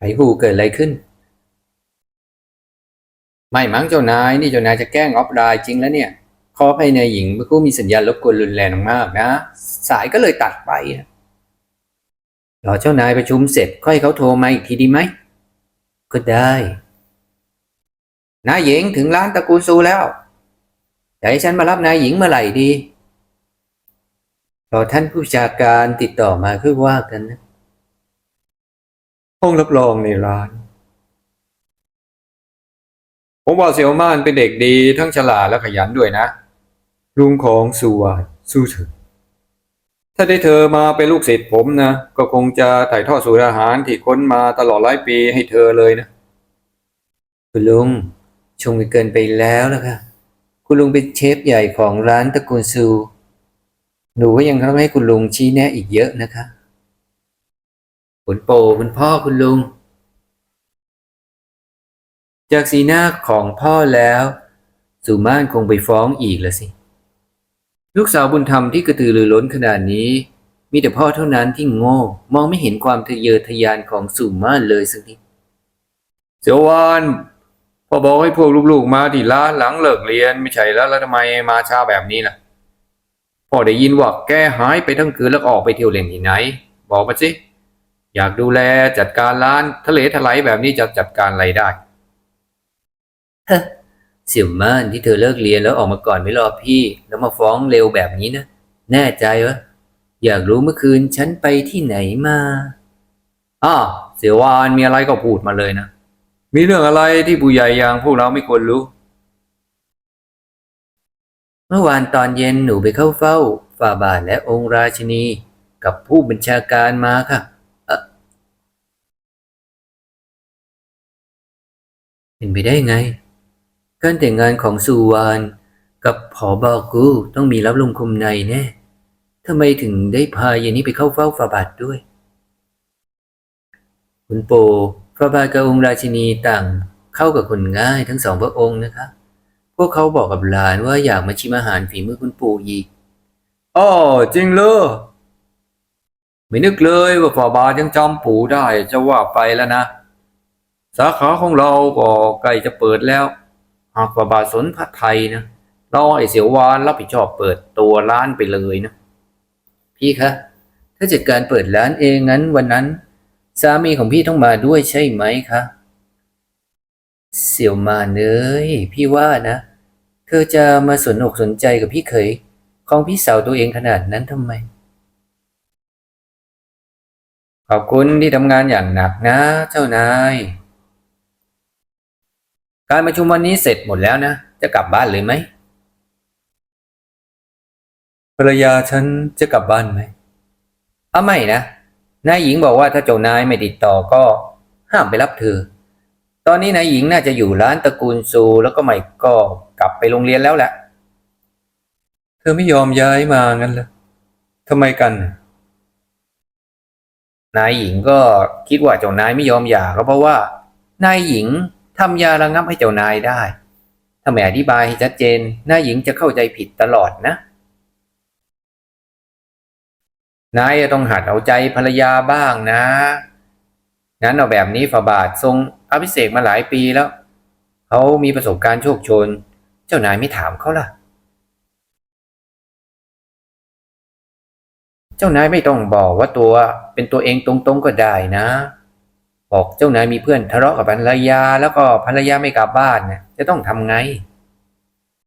ไอ้หูเกิดอะไรขึ้น ไม่มั้งเจ้านายนี่เจ้านายจะแกล้งออฟไลน์จริงแล้วเนี่ยขอภายในหญิงเมื่อคู่มีสัญญาณรบกวนรุนแรงมากนะ สายก็เลยตัดไปรอเจ้านายประชุมเสร็จค่อยเขาโทรมาอีกทีดีไหมก็ได้นายหญิงถึงร้านตระกูลซูแล้วจะให้ฉันมารับนายหญิงเมื่อไหร่ดีรอท่านผู้จัดการติดต่อมาคือว่ากันนะ ห้องรับรองในร้าน ผมว่าเซียวม่านเป็นเด็กดีทั้งฉลาดและขยันด้วยนะ ลุงของสุวาสู้เถอะถ้าได้เธอมาเป็นลูกศิษย์ผมนะ ก็คงจะถ่ายทอดสูตรอาหารที่ค้นมาตลอดหลายปีให้เธอเลยนะ คุณลุงชงไปเกินไปแล้วล่ะคะคุณลุงเป็นเชฟใหญ่ของร้านตระกูลซู หนูก็ยังต้องให้คุณลุงชี้แนะอีกเยอะนะคะ คุณโปคุณพ่อคุณลุง จากสีหน้าของพ่อแล้ว สุมานคงไปฟ้องอีกละสิ ลูกสาวบุญธรรมที่กระตือรือร้นขนาดนี้ มีแต่พ่อเท่านั้นที่โง่ มองไม่เห็นความทะเยอทะยานของสุมานเลยสักนิดเสียววานพ่อบอกให้พวกลูกๆมาที่ร้านหลังเลิกเรียนไม่ใช่แล้วแล้วทำไมมาช้าแบบนี้ล่ะพ่อได้ยินว่าแกหายไปทั้งคืนแล้วออกไปเที่ยวเล่นที่ไหน บอกมาสิ อยากดูแลจัดการร้านทะเลทลายแบบนี้จะจัดการอะไรได้ฮะเสี่ยวม่านที่เธอเลิกเรียนแล้วออกมาก่อนไม่รอพี่ แล้วมาฟ้องเร็วแบบนี้นะ แน่ใจวะอยากรู้เมื่อคืนฉันไปที่ไหนมาอ้าวเสี่ยววานมีอะไรก็พูดมาเลยนะ มีเรื่องอะไรที่ผู้ใหญ่อย่างพวกเราไม่ควรรู้ เมื่อวานตอนเย็นหนูไปเข้าเฝ้าฝ่าบาทและองค์ราชินี กับผู้บัญชาการมาค่ะ เอ่อเป็นไปได้ไง การแต่งงานของสุวรรณกับผอบอกูต้องมีรับลงคมในแน่ทำไมถึงได้พาเยนนี้ไปเข้าเฝ้าฝ่าบาทด้วย คุณโปฝ่าบาทกับองค์ราชินีต่างเข้ากับคนง่ายทั้งสองพระองค์นะคะ พวกเขาบอกกับหลานว่าอยากมาชิมอาหารฝีมือคุณปู่อีกอ๋อจริงเลยไม่นึกเลยว่าฝ่าบาทยังจำปู่ได้จะว่าไปแล้วนะ สาขาของเราก็ใกล้จะเปิดแล้ว หากฝ่าบาทสนพระไทยนะเราไอเสียววานรับผิดชอบเปิดตัวร้านไปเลยนะ พี่คะ ถ้าจัดการเปิดร้านเองงั้นวันนั้น สามีของพี่ต้องมาด้วยใช่ไหมคะเสี่ยวมาเอ้ยพี่ว่านะ เธอจะมาสนอกสนใจกับพี่เขยของพี่สาวตัวเองขนาดนั้นทำไม ขอบคุณที่ทำงานอย่างหนักนะ เจ้านาย การประชุมวันนี้เสร็จหมดแล้วนะ จะกลับบ้านเลยไหมภรรยาฉันจะกลับบ้านไหมอ้าไม่นะนายหญิงบอกว่าถ้าเจ้านายไม่ติดต่อก็ห้ามไปรับเธอ ตอนนี้นายหญิงน่าจะอยู่ร้านตระกูลซูแล้วก็ไม่ก็กลับไปโรงเรียนแล้วแหละ เธอไม่ยอมย้ายมางั้นเหรอทำไมกัน นายหญิงก็คิดว่าเจ้านายไม่ยอมหย่าก็เพราะว่า นายหญิง ทำยาระงับให้เจ้านายได้ ถ้าไม่อธิบายให้ชัดเจนนายหญิงจะเข้าใจผิดตลอดนะ นายต้องหัดเอาใจภรรยาบ้างนะ งั้นเอาแบบนี้ฝาบาททรงอภิเษกมาหลายปีแล้ว เขามีประสบการณ์โชคชน เจ้านายไม่ถามเขาล่ะ เจ้านายไม่ต้องบอกว่าตัวเป็นตัวเองตรงๆก็ได้นะ บอกเจ้านายมีเพื่อนทะเลาะกับภรรยา แล้วก็ภรรยาไม่กลับบ้านเนี่ยจะต้องทำไง